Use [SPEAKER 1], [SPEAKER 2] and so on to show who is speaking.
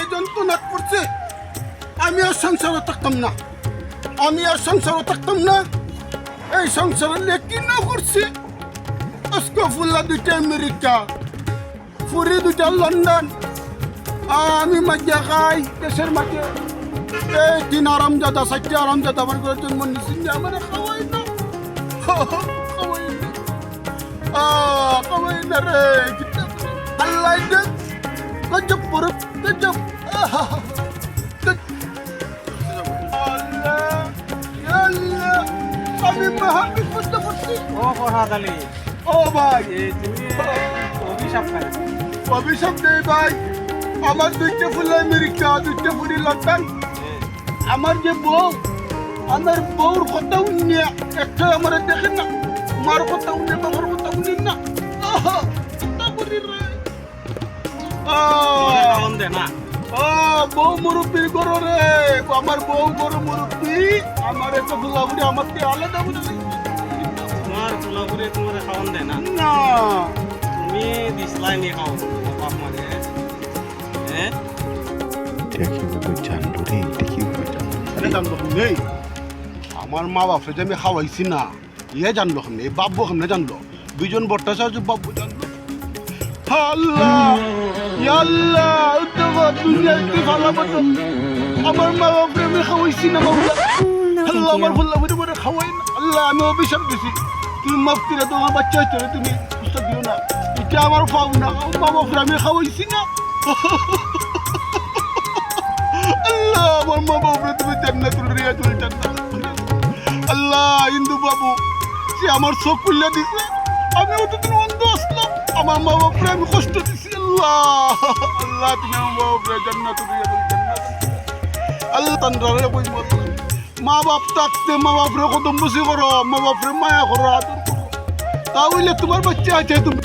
[SPEAKER 1] যে যন্ত্রণা করছে, আমি আর সংসারে থাকতাম না। আমি আর সংসারে থাকতাম না। এই সংসারে কি না করছি? আজকে ফুল্লা দুইটা আমেরিকা, ফুরি দুইটা লন্ডন আমি মাঝে খাই দেশের মাঝে এই তিন আরামজাদা, চারটে আরামজাদা আমার করে জন্ম নিচ্ছি আমার খাওয়াই না। খাওয়াই না। খাওয়াই না রে আল্লাহ আহা আল্লাহ আল্লাহ আমি মহা বিপদে পড়ছি
[SPEAKER 2] ও ফরহাদ আলী।
[SPEAKER 1] ও ভাই।
[SPEAKER 2] তুমি অভিশাপ খাই
[SPEAKER 1] অভিশাপ নেই ভাই। আমার দুইটা ফুল আমেরিকা দুইটা ফুলি লন্ডন। আমার যে বউ আমার বউর কথা উনি একটা আমার দেখেন না। মার কথা উনি বাবার কথা উনি না।
[SPEAKER 2] না।
[SPEAKER 1] বউ মুরব্বীর করো রে। আমার বউ বড় মুরব্বী। আমার একটা ফুলাবুড়ি আমার থেকে আলাদা বলে
[SPEAKER 2] তোমার কোলাপুরে তোমার খাওয়ান দে না?
[SPEAKER 1] না।
[SPEAKER 2] তুমি দিসলাই নিয়ে খাও বাপ মানে হ্যাঁ?
[SPEAKER 1] আমার মা বাপরে যে আমি খাওয়াইছি না ইয়ে জানলো কেমনে? এই বাব্বু কেমনে জানলো দুজন ভট্টাচার্য বাব্বু জানলো আল্লাহ আল্লাহ আমার মা বাপরে আমি খাওয়াইছি না আল্লাহ আমার খাওয়াই না আল্লাহ আমি তুমি তোমার বাচ্চা হচ্ছে তুমি না আমার আমি খাওয়াইছি না আল্লাহ আমার মা তুমি আল্লাহ ইন্দু বাবু সে আমার চোখ খুলে দিছে আমি অতদিন অন্ধ আমার মা বাপরে আমি কষ্ট দিছি আল্লাহ আল্লাহ তুমি আমার মা বাপরে জান্নাতুল রিয়াজুল জান্নাত আল্লাহ তান্ডারে কই মা বাপ থাকতে মা বাপরে কদম বসি করো মা বাপরে মায়া করো আদর করো তাহলে তোমার বাচ্চা আছে তুমি